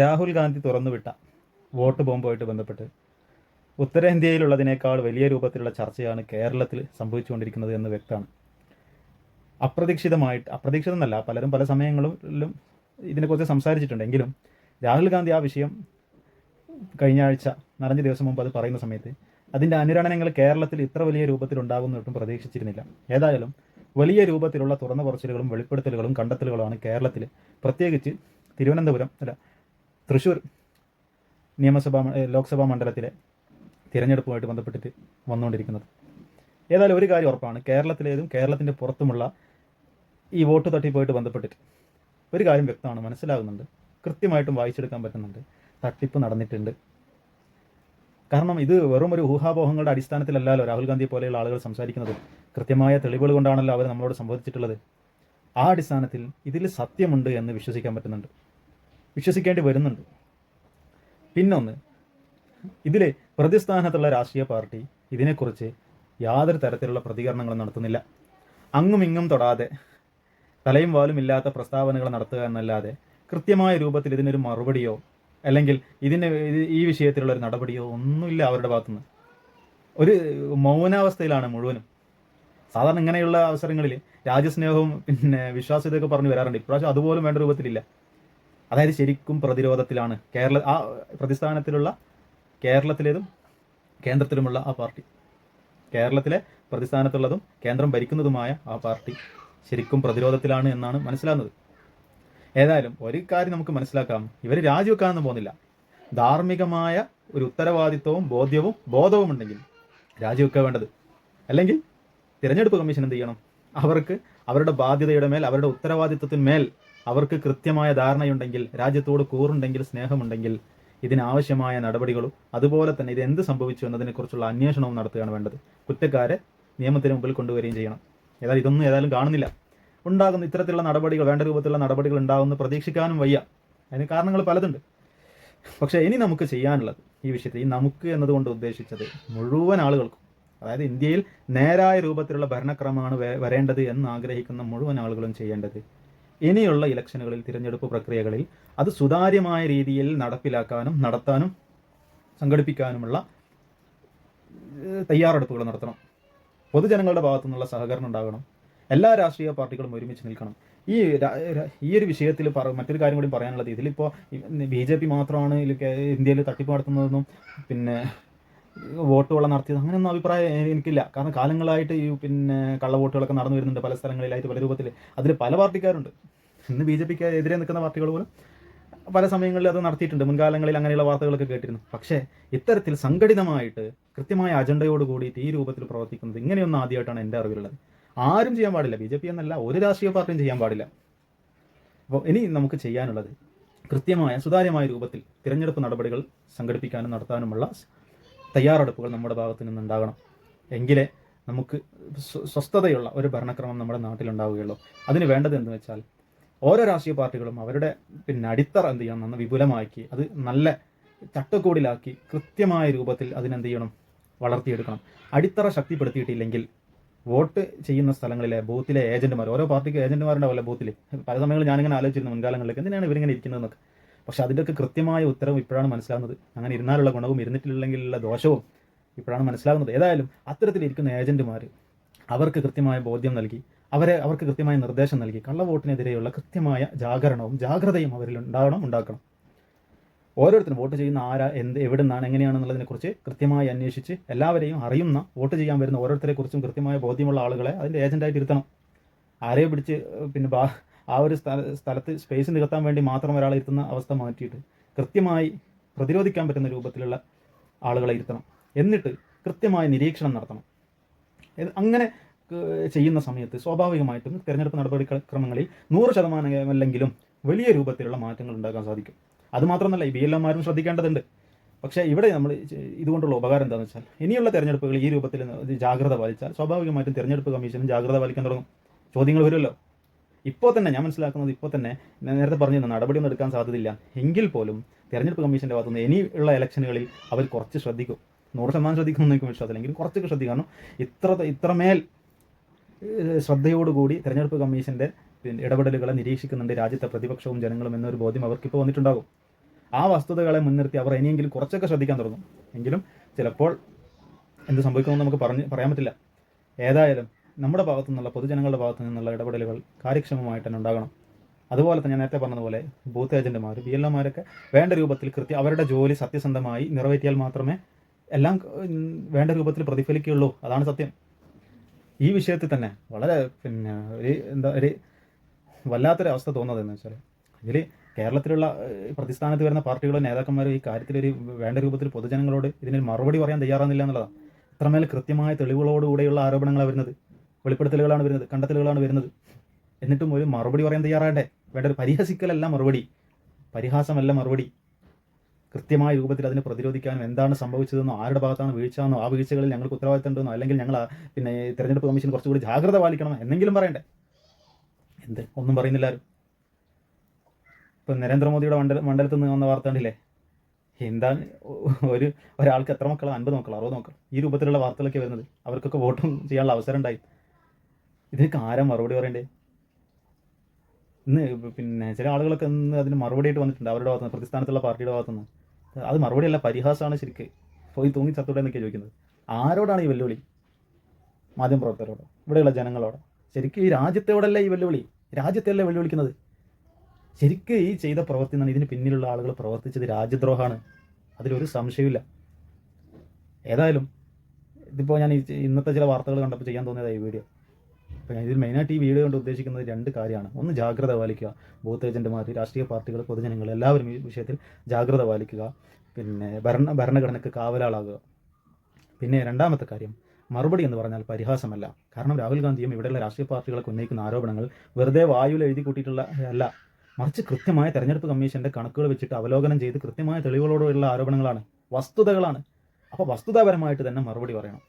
രാഹുൽ ഗാന്ധി തുറന്നുവിട്ട വോട്ട് ബോംബുമായിട്ട് ബന്ധപ്പെട്ട് ഉത്തരേന്ത്യയിലുള്ളതിനേക്കാൾ വലിയ രൂപത്തിലുള്ള ചർച്ചയാണ് കേരളത്തിൽ സംഭവിച്ചുകൊണ്ടിരിക്കുന്നത് എന്ന് വ്യക്തമാണ്. അപ്രതീക്ഷിതമായിട്ട് അപ്രതീക്ഷിതമെന്നല്ല പലരും പല സമയങ്ങളിലും ഇതിനെക്കുറിച്ച് സംസാരിച്ചിട്ടുണ്ടെങ്കിലും രാഹുൽ ഗാന്ധി ആ വിഷയം കഴിഞ്ഞ ആഴ്ച നാലഞ്ച് ദിവസം മുമ്പ് അത് പറയുന്ന സമയത്ത് അതിന്റെ അനുരണനങ്ങൾ കേരളത്തിൽ ഇത്ര വലിയ രൂപത്തിൽ ഉണ്ടാകുമെന്ന് ഒട്ടും പ്രതീക്ഷിച്ചിരുന്നില്ല. ഏതായാലും വലിയ രൂപത്തിലുള്ള തുറന്ന പറച്ചിലുകളും വെളിപ്പെടുത്തലുകളും കണ്ടെത്തലുകളുമാണ് കേരളത്തിൽ പ്രത്യേകിച്ച് തിരുവനന്തപുരം അല്ല തൃശ്ശൂർ നിയമസഭാ ലോക്സഭാ മണ്ഡലത്തിലെ തിരഞ്ഞെടുപ്പുമായിട്ട് ബന്ധപ്പെട്ടിട്ട് വന്നുകൊണ്ടിരിക്കുന്നത്. ഏതായാലും ഒരു കാര്യം ഉറപ്പാണ്. കേരളത്തിലേതും കേരളത്തിന്റെ പുറത്തുമുള്ള ഈ വോട്ട് തട്ടിപ്പുമായിട്ട് ബന്ധപ്പെട്ടിട്ട് ഒരു കാര്യം വ്യക്തമാണ് മനസ്സിലാകുന്നുണ്ട്. കൃത്യമായിട്ടും വായിച്ചെടുക്കാൻ പറ്റുന്നുണ്ട്. തട്ടിപ്പ് നടന്നിട്ടുണ്ട്. കാരണം ഇത് വെറും ഒരു ഊഹാപോഹങ്ങളുടെ അടിസ്ഥാനത്തിലല്ലല്ലോ രാഹുൽ ഗാന്ധി പോലെയുള്ള ആളുകൾ സംസാരിക്കുന്നത്. കൃത്യമായ തെളിവുകൾ കൊണ്ടാണല്ലോ അവർ നമ്മളോട് സംബോധിച്ചിട്ടുള്ളത് ആ അടിസ്ഥാനത്തിൽ ഇതിൽ സത്യമുണ്ട് എന്ന് വിശ്വസിക്കാൻ പറ്റുന്നുണ്ട്. വിശ്വസിക്കേണ്ടി വരുന്നുണ്ട്. പിന്നൊന്ന് ഇതിൽ പ്രതിസ്ഥാനത്തുള്ള രാഷ്ട്രീയ പാർട്ടി ഇതിനെക്കുറിച്ച് യാതൊരു തരത്തിലുള്ള പ്രതികരണങ്ങളും നടത്തുന്നില്ല. അങ്ങും ഇങ്ങും തൊടാതെ തലയും വാലും ഇല്ലാത്ത പ്രസ്താവനകൾ നടത്തുക എന്നല്ലാതെ കൃത്യമായ രൂപത്തിൽ ഇതിനൊരു മറുപടിയോ അല്ലെങ്കിൽ ഇതിന് ഈ വിഷയത്തിലുള്ള ഒരു നടപടിയോ ഒന്നുമില്ല അവരുടെ ഭാഗത്തുനിന്ന്. ഒരു മൗനാവസ്ഥയിലാണ് മുഴുവനും. സാധാരണ ഇങ്ങനെയുള്ള അവസരങ്ങളിൽ രാജ്യസ്നേഹവും പിന്നെ വിശ്വാസ്യതയൊക്കെ പറഞ്ഞു വരാറുണ്ട്. ഇപ്രാവശ്യം അതുപോലും വേണ്ട രൂപത്തിലില്ല. അതായത് ശരിക്കും പ്രതിരോധത്തിലാണ്. കേരള ആ പ്രതിസ്ഥാനത്തിലുള്ള കേരളത്തിലേതും കേന്ദ്രത്തിലുമുള്ള ആ പാർട്ടി. കേരളത്തിലെ പ്രതിസ്ഥാനത്തുള്ളതും കേന്ദ്രം ഭരിക്കുന്നതുമായ ആ പാർട്ടി ശരിക്കും പ്രതിരോധത്തിലാണ് എന്നാണ് മനസ്സിലാകുന്നത്. ഏതായാലും ഒരു കാര്യം നമുക്ക് മനസ്സിലാക്കാം. ഇവർ രാജിവെക്കാനൊന്നും പോകുന്നില്ല. ധാർമ്മികമായ ഒരു ഉത്തരവാദിത്വവും ബോധ്യവും ബോധവും ഉണ്ടെങ്കിൽ രാജിവെക്കുക വേണ്ടത്. അല്ലെങ്കിൽ തിരഞ്ഞെടുപ്പ് കമ്മീഷൻ എന്ത് ചെയ്യണം? അവർക്ക് അവരുടെ ബാധ്യതയുടെ മേൽ അവരുടെ ഉത്തരവാദിത്വത്തിന്മേൽ അവർക്ക് കൃത്യമായ ധാരണയുണ്ടെങ്കിൽ രാജ്യത്തോട് കൂറുണ്ടെങ്കിൽ സ്നേഹമുണ്ടെങ്കിൽ ഇതിനാവശ്യമായ നടപടികളും അതുപോലെ തന്നെ ഇത് എന്ത് സംഭവിച്ചു എന്നതിനെക്കുറിച്ചുള്ള അന്വേഷണവും നടത്തുകയാണ് വേണ്ടത്. കുറ്റക്കാരെ നിയമത്തിന് മുമ്പിൽ കൊണ്ടുവരികയും ചെയ്യണം. ഏതായാലും ഇതൊന്നും ഏതായാലും കാണുന്നില്ല. ഉണ്ടാകുന്ന ഇത്തരത്തിലുള്ള നടപടികൾ വേണ്ട രൂപത്തിലുള്ള നടപടികൾ ഉണ്ടാകുമെന്ന് പ്രതീക്ഷിക്കാനും വയ്യ. അതിന് കാരണങ്ങൾ പലതുണ്ട്. പക്ഷേ ഇനി നമുക്ക് ചെയ്യാനുള്ളത് ഈ വിഷയത്തിൽ ഈ നമുക്ക് എന്നതുകൊണ്ട് ഉദ്ദേശിച്ചത് മുഴുവൻ ആളുകൾക്കും അതായത് ഇന്ത്യയിൽ നേരായ രൂപത്തിലുള്ള ഭരണക്രമമാണ് വരേണ്ടത് എന്ന് ആഗ്രഹിക്കുന്ന മുഴുവൻ ആളുകളും ചെയ്യേണ്ടത് ഇനിയുള്ള ഇലക്ഷനുകളിൽ തിരഞ്ഞെടുപ്പ് പ്രക്രിയകളിൽ അത് സുതാര്യമായ രീതിയിൽ നടപ്പിലാക്കാനും നടത്താനും സംഘടിപ്പിക്കാനുമുള്ള തയ്യാറെടുപ്പുകൾ നടത്തണം. പൊതുജനങ്ങളുടെ ഭാഗത്തു നിന്നുള്ള സഹകരണം ഉണ്ടാകണം. എല്ലാ രാഷ്ട്രീയ പാർട്ടികളും ഒരുമിച്ച് നിൽക്കണം. ഈ ഈ ഒരു വിഷയത്തിൽ മറ്റൊരു കാര്യം കൂടി പറയാനുള്ളത്. ഇതിലിപ്പോൾ ബി ജെ പി മാത്രമാണ് ഇന്ത്യയിൽ തട്ടിപ്പ് നടത്തുന്നതെന്നും പിന്നെ വോട്ടുകൾ നടത്തിയത് അങ്ങനെയൊന്നും അഭിപ്രായം എനിക്കില്ല. കാരണം കാലങ്ങളായിട്ട് ഈ പിന്നെ കള്ളവോട്ടുകളൊക്കെ നടന്നു വരുന്നുണ്ട് പല സ്ഥലങ്ങളിലായിട്ട് പല രൂപത്തിൽ അതിൽ പല പാർട്ടിക്കാരുണ്ട്. ഇന്ന് ബി ജെ പിക്ക് എതിരെ നിൽക്കുന്ന പാർട്ടികൾ പോലും പല സമയങ്ങളിൽ അത് നടത്തിയിട്ടുണ്ട്. മുൻകാലങ്ങളിൽ അങ്ങനെയുള്ള വാർത്തകളൊക്കെ കേട്ടിരുന്നു. പക്ഷേ ഇത്തരത്തിൽ സംഘടിതമായിട്ട് കൃത്യമായ അജണ്ടയോട് ഈ രൂപത്തിൽ പ്രവർത്തിക്കുന്നത് ഇങ്ങനെയൊന്നും ആദ്യമായിട്ടാണ് എന്റെ അറിവിലുള്ളത്. ആരും ചെയ്യാൻ പാടില്ല. ബി ജെ പി എന്നല്ല ഒരു രാഷ്ട്രീയ പാർട്ടിയും ചെയ്യാൻ പാടില്ല. അപ്പോൾ ഇനി നമുക്ക് ചെയ്യാനുള്ളത് കൃത്യമായ സുതാര്യമായ രൂപത്തിൽ തിരഞ്ഞെടുപ്പ് നടപടികൾ സംഘടിപ്പിക്കാനും നടത്താനുമുള്ള തയ്യാറെടുപ്പുകൾ നമ്മുടെ ഭാഗത്തു നിന്നുണ്ടാകണം. എങ്കിലേ നമുക്ക് സ്വ- സ്വസ്ഥതയുള്ള ഒരു ഭരണക്രമം നമ്മുടെ നാട്ടിലുണ്ടാവുകയുള്ളൂ. അതിന് വേണ്ടത് എന്ന് വെച്ചാൽ ഓരോ രാഷ്ട്രീയ പാർട്ടികളും അവരുടെ പിന്നെ അടിത്തറ എന്ത് ചെയ്യണം നന്ന് വിപുലമാക്കി അത് നല്ല ചട്ടക്കൂടിലാക്കി കൃത്യമായ രൂപത്തിൽ അതിനെന്ത് ചെയ്യണം വളർത്തിയെടുക്കണം. അടിത്തറ ശക്തിപ്പെടുത്തിയിട്ടില്ലെങ്കിൽ വോട്ട് ചെയ്യുന്ന സ്ഥലങ്ങളിലെ ബൂത്തിലെ ഏജന്റുമാർ ഓരോ പാർട്ടിക്ക് ഏജന്റുമാരുണ്ടാവില്ല ബൂത്തിൽ. പല സമയങ്ങളിൽ ഞാനിങ്ങനെ ആലോചിച്ചിരുന്നു മുൻകാലങ്ങളിലേക്ക് എന്തിനാണ് ഇവരിങ്ങനെ ഇരിക്കുന്നതെന്നൊക്കെ. പക്ഷെ അതിന്റെയൊക്കെ കൃത്യമായ ഉത്തരവും ഇപ്പോഴാണ് മനസ്സിലാകുന്നത്. അങ്ങനെ ഇരുന്നാലുള്ള ഗുണവും ഇരുന്നിട്ടില്ലെങ്കിലുള്ള ദോഷവും ഇപ്പോഴാണ് മനസ്സിലാകുന്നത്. ഏതായാലും അത്തരത്തിലിരിക്കുന്ന ഏജന്റുമാർ അവർക്ക് കൃത്യമായ ബോധ്യം നൽകി അവരെ അവർക്ക് കൃത്യമായ നിർദ്ദേശം നൽകി കള്ളവോട്ടിനെതിരെയുള്ള കൃത്യമായ ജാഗരണവും ജാഗ്രതയും അവരിൽ ഉണ്ടാകണം ഉണ്ടാക്കണം. ഓരോരുത്തരും വോട്ട് ചെയ്യുന്ന ആരാ എന്ത് എവിടെ നിന്നാണ് എങ്ങനെയാണെന്നുള്ളതിനെക്കുറിച്ച് കൃത്യമായി അന്വേഷിച്ച് എല്ലാവരെയും അറിയുന്ന വോട്ട് ചെയ്യാൻ വരുന്ന ഓരോരുത്തരെക്കുറിച്ചും കൃത്യമായ ബോധ്യമുള്ള ആളുകളെ അതിന്റെ ഏജന്റായിട്ട് ഇരുത്തണം. ആരെയും പിടിച്ച് പിന്നെ ബാ ആ ഒരു സ്ഥല സ്ഥലത്ത് സ്പേസ് നികത്താൻ വേണ്ടി മാത്രം ഒരാളെ ഇരുത്തുന്ന അവസ്ഥ മാറ്റിയിട്ട് കൃത്യമായി പ്രതിരോധിക്കാൻ പറ്റുന്ന രൂപത്തിലുള്ള ആളുകളെ ഇരുത്തണം. എന്നിട്ട് കൃത്യമായ നിരീക്ഷണം നടത്തണം. അങ്ങനെ ചെയ്യുന്ന സമയത്ത് സ്വാഭാവികമായിട്ടും തിരഞ്ഞെടുപ്പ് നടപടിക്രമങ്ങളിൽ നൂറ് ശതമാനമല്ലെങ്കിലും വലിയ രൂപത്തിലുള്ള മാറ്റങ്ങൾ ഉണ്ടാക്കാൻ സാധിക്കും. അതുമാത്രമല്ല ഈ ബി എൽ എമാരും ശ്രദ്ധിക്കേണ്ടതുണ്ട്. പക്ഷേ ഇവിടെ നമ്മൾ ഇതുകൊണ്ടുള്ള ഉപകാരം എന്താണെന്ന് വെച്ചാൽ ഇനിയുള്ള തെരഞ്ഞെടുപ്പുകൾ ഈ രൂപത്തിൽ ജാഗ്രത പാലിച്ചാൽ സ്വാഭാവികമായിട്ടും തിരഞ്ഞെടുപ്പ് കമ്മീഷനും ജാഗ്രത പാലിക്കാൻ തുടങ്ങും. ചോദ്യങ്ങൾ വരുമല്ലോ. ഇപ്പോൾ തന്നെ ഞാൻ മനസ്സിലാക്കുന്നത് ഇപ്പോൾ തന്നെ നേരത്തെ പറഞ്ഞിരുന്ന നടപടിയൊന്നും എടുക്കാൻ സാധ്യതയില്ല. എങ്കിൽ പോലും തെരഞ്ഞെടുപ്പ് കമ്മീഷന്റെ ഭാഗത്തുനിന്ന് ഇനിയുള്ള ഇലക്ഷനുകളിൽ അവർ കുറച്ച് ശ്രദ്ധിക്കും. നൂറ് ശതമാനം ശ്രദ്ധിക്കുമെന്ന് എനിക്ക് വിശ്വാസമില്ല. എങ്കിലും കുറച്ചൊക്കെ ശ്രദ്ധിക്കും. കാരണം ഇത്ര ഇത്രമേൽ ശ്രദ്ധയോടുകൂടി തെരഞ്ഞെടുപ്പ് കമ്മീഷന്റെ ഇടപെടലുകളെ നിരീക്ഷിക്കുന്നുണ്ട് രാജ്യത്തെ പ്രതിപക്ഷവും ജനങ്ങളും എന്നൊരു ബോധ്യം അവർക്കിപ്പോൾ വന്നിട്ടുണ്ടാകും. ആ വസ്തുതകളെ മുൻനിർത്തി അവർ ഇനിയെങ്കിലും കുറച്ചൊക്കെ ശ്രദ്ധിക്കാൻ തുടങ്ങും. എങ്കിലും ചിലപ്പോൾ എന്ത് സംഭവിക്കുമെന്ന് നമുക്ക് പറഞ്ഞ് പറയാൻ പറ്റില്ല. ഏതായാലും നമ്മുടെ ഭാഗത്തു നിന്നുള്ള പൊതുജനങ്ങളുടെ ഭാഗത്തു നിന്നുള്ള ഇടപെടലുകൾ കാര്യക്ഷമമായിട്ട് തന്നെ ഉണ്ടാകണം. അതുപോലെ തന്നെ ഞാൻ നേരത്തെ പറഞ്ഞതുപോലെ ബൂത്ത് ഏജന്റുമാർ ബി എൽ ഒമാരൊക്കെ വേണ്ട രൂപത്തിൽ കൃത്യം അവരുടെ ജോലി സത്യസന്ധമായി നിറവേറ്റിയാൽ മാത്രമേ എല്ലാം വേണ്ട രൂപത്തിൽ പ്രതിഫലിക്കുകയുള്ളൂ. അതാണ് സത്യം. ഈ വിഷയത്തിൽ തന്നെ വളരെ പിന്നെ ഒരു എന്താ ഒരു വല്ലാത്തൊരു അവസ്ഥ തോന്നുന്നത് എന്ന് വെച്ചാൽ ഇതിൽ കേരളത്തിലുള്ള പ്രതിസ്ഥാനത്ത് വരുന്ന പാർട്ടികളും നേതാക്കന്മാരും ഈ കാര്യത്തിലൊരു വേണ്ട രൂപത്തിൽ പൊതുജനങ്ങളോട് ഇതിന് മറുപടി പറയാൻ തയ്യാറാകുന്നില്ല എന്നുള്ളതാണ്. ഇത്രമേൽ കൃത്യമായ തെളിവുകളോടുകൂടെയുള്ള ആരോപണങ്ങളാണ് വരുന്നത്. വെളിപ്പെടുത്തലുകളാണ് വരുന്നത് കണ്ടെത്തലുകളാണ് വരുന്നത്. എന്നിട്ടും ഒരു മറുപടി പറയാൻ തയ്യാറാകട്ടെ വേണ്ട ഒരു പരിഹസിക്കലല്ല മറുപടി. പരിഹാസമല്ല മറുപടി. കൃത്യമായ രൂപത്തിൽ അതിനെ പ്രതിരോധിക്കാനും എന്താണ് സംഭവിച്ചതെന്നോ ആരുടെ ഭാഗത്താണ് വീഴ്ചയെന്നോ ആ വീഴ്ചകളിൽ ഞങ്ങൾക്ക് ഉത്തരവാദിത്തമുണ്ടെന്നോ അല്ലെങ്കിൽ ഞങ്ങൾ പിന്നെ തിരഞ്ഞെടുപ്പ് കമ്മീഷൻ കുറച്ചുകൂടി ജാഗ്രത പാലിക്കണം എന്നെങ്കിലും പറയണ്ടേ? എന്ത്? ഒന്നും പറയുന്നില്ല ആരും. ഇപ്പം നരേന്ദ്രമോദിയുടെ മണ്ഡല മണ്ഡലത്തിൽ നിന്ന് വന്ന വാർത്ത കണ്ടില്ലേ? എന്താണ് ഒരു ഒരാൾക്ക് എത്ര മക്കളാണ് അൻപത് മക്കളോ? അറുപത് മക്കൾ ഈ രൂപത്തിലുള്ള വാർത്തകളൊക്കെ വരുന്നത്. അവർക്കൊക്കെ വോട്ടും ചെയ്യാനുള്ള അവസരം ഉണ്ടായി. ഇതിനൊക്കെ ആരാ മറുപടി പറയണ്ടേ? ഇന്ന് പിന്നെ ചില ആളുകളൊക്കെ ഇന്ന് അതിന് മറുപടിയായിട്ട് വന്നിട്ടുണ്ട് അവരുടെ ഭാഗത്തുനിന്ന് പ്രതിസ്ഥാനത്തുള്ള പാർട്ടിയുടെ ഭാഗത്തുനിന്ന്. അത് മറുപടിയല്ല പരിഹാസമാണ് ശരിക്ക്. പോയി തൂങ്ങി ചത്തൂടെ എന്നൊക്കെ ചോദിക്കുന്നത്. ആരോടാണ് ഈ വെല്ലുവിളി? മാധ്യമപ്രവർത്തകരോട് ഇവിടെയുള്ള ജനങ്ങളോട്. ശരിക്കും ഈ രാജ്യത്തോടല്ല ഈ വെല്ലുവിളി? രാജ്യത്തെയല്ല വെല്ലുവിളിക്കുന്നത്? ശരിക്കും ഈ ചെയ്ത പ്രവൃത്തി എന്നാണ് ഇതിന് പിന്നിലുള്ള ആളുകൾ പ്രവർത്തിച്ചത്. രാജ്യദ്രോഹമാണ്. അതിലൊരു സംശയമില്ല ഏതായാലും ഇതിപ്പോൾ ഞാൻ ഇന്നത്തെ ചില വാർത്തകൾ കണ്ടപ്പോൾ ചെയ്യാൻ തോന്നിയതായി വീഡിയോ. അപ്പോൾ ഇതിൽ മെയിനായിട്ട് ഈ വീഡിയോ കൊണ്ട് ഉദ്ദേശിക്കുന്നത് രണ്ട് കാര്യമാണ്. ഒന്ന് ജാഗ്രത പാലിക്കുക. ബൂത്ത് ഏജന്റുമാർ രാഷ്ട്രീയ പാർട്ടികൾ പൊതുജനങ്ങൾ എല്ലാവരും ഈ വിഷയത്തിൽ ജാഗ്രത പാലിക്കുക. പിന്നെ ഭരണ ഭരണഘടനയ്ക്ക് കാവലാളാകുക. പിന്നെ രണ്ടാമത്തെ കാര്യം മറുപടി എന്ന് പറഞ്ഞാൽ പരിഹാസമല്ല. കാരണം രാഹുൽ ഗാന്ധിയും ഇവിടെയുള്ള രാഷ്ട്രീയ പാർട്ടികളൊക്കെ ഉന്നയിക്കുന്ന ആരോപണങ്ങൾ വെറുതെ വായുവിൽ എഴുതി കൂട്ടിയിട്ടുള്ള അല്ല മറിച്ച് കൃത്യമായ തെരഞ്ഞെടുപ്പ് കമ്മീഷന്റെ കണക്കുകൾ വെച്ചിട്ട് അവലോകനം ചെയ്ത് കൃത്യമായ തെളിവുകളോടുള്ള ആരോപണങ്ങളാണ് വസ്തുതകളാണ്. അപ്പോൾ വസ്തുതാപരമായിട്ട് തന്നെ മറുപടി പറയണം.